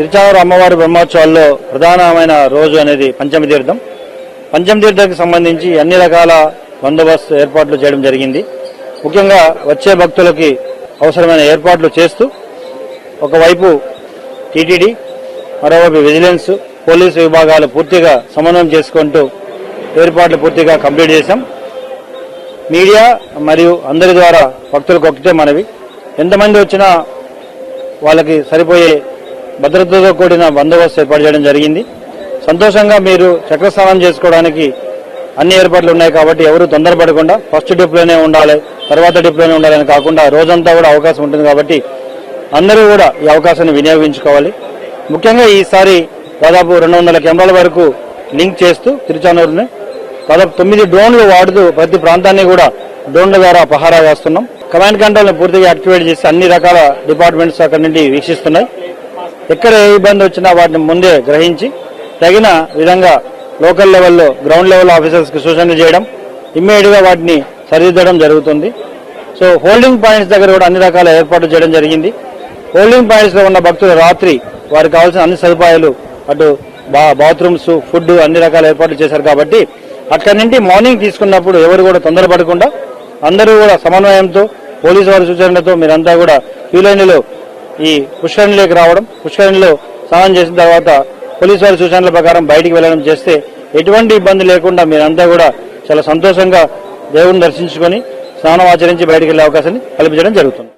తిరుచానూరు అమ్మవారి బ్రహ్మోత్సవాల్లో ప్రధానమైన రోజు అనేది పంచమి తీర్థం. పంచమి తీర్థానికి సంబంధించి అన్ని రకాల బందోబస్తు ఏర్పాట్లు చేయడం జరిగింది. ముఖ్యంగా వచ్చే భక్తులకి అవసరమైన ఏర్పాట్లు చేస్తూ ఒకవైపు టీటీడీ మరోవైపు విజిలెన్స్ పోలీసు విభాగాలు పూర్తిగా సమన్వయం చేసుకుంటూ ఏర్పాట్లు పూర్తిగా కంప్లీట్ చేశాం. మీడియా మరియు అందరి ద్వారా భక్తులకు ఒకటే మనవి. ఎంతమంది వచ్చినా వాళ్ళకి సరిపోయే భద్రతతో కూడిన బందోబస్తు ఏర్పాటు చేయడం జరిగింది. సంతోషంగా మీరు చక్రస్నానం చేసుకోవడానికి అన్ని ఏర్పాట్లు ఉన్నాయి కాబట్టి ఎవరు తొందరపడకుండా ఫస్ట్ డిప్లోనే ఉండాలి తర్వాత డిప్లోనే ఉండాలని కాకుండా రోజంతా కూడా అవకాశం ఉంటుంది కాబట్టి అందరూ కూడా ఈ అవకాశాన్ని వినియోగించుకోవాలి. ముఖ్యంగా ఈసారి దాదాపు రెండు వందల కెమెరాల వరకు లింక్ చేస్తూ తిరుచానూరుని దాదాపు తొమ్మిది డ్రోన్లు వాడుతూ ప్రతి ప్రాంతాన్ని కూడా డ్రోన్ల ద్వారా పహారా వేస్తున్నాం. కమాండ్ కంట్రోల్ పూర్తిగా యాక్టివేట్ చేసి అన్ని రకాల డిపార్ట్మెంట్స్ అక్కడి నుండి వీక్షిస్తున్నాయి. ఎక్కడ ఏ ఇబ్బంది వచ్చినా వాటిని ముందే గ్రహించి తగిన విధంగా లోకల్ లెవెల్లో గ్రౌండ్ లెవెల్ ఆఫీసర్స్కి సూచనలు చేయడం ఇమ్మీడియట్గా వాటిని సరిదిద్దడం జరుగుతుంది. సో హోల్డింగ్ పాయింట్స్ దగ్గర కూడా అన్ని రకాల ఏర్పాట్లు చేయడం జరిగింది. హోల్డింగ్ పాయింట్స్లో ఉన్న భక్తులు రాత్రి వారికి కావాల్సిన అన్ని సదుపాయాలు అటు బా బాత్రూమ్స్ ఫుడ్ అన్ని రకాల ఏర్పాట్లు చేశారు కాబట్టి అక్కడి నుండి మార్నింగ్ తీసుకున్నప్పుడు ఎవరు కూడా తొందరపడకుండా అందరూ కూడా సమన్వయంతో పోలీసు వారి సూచనలతో మీరంతా కూడా క్యూలైన్లో ఈ పుష్కరిణిలోకి రావడం పుష్కరిణిలో స్నానం చేసిన తర్వాత పోలీసు వారి సూచనల ప్రకారం బయటికి వెళ్ళడం చేస్తే ఎటువంటి ఇబ్బంది లేకుండా మీరంతా కూడా చాలా సంతోషంగా దేవుడిని దర్శించుకొని స్నానం ఆచరించి బయటికి వెళ్ళే అవకాశాన్ని కల్పించడం జరుగుతుంది.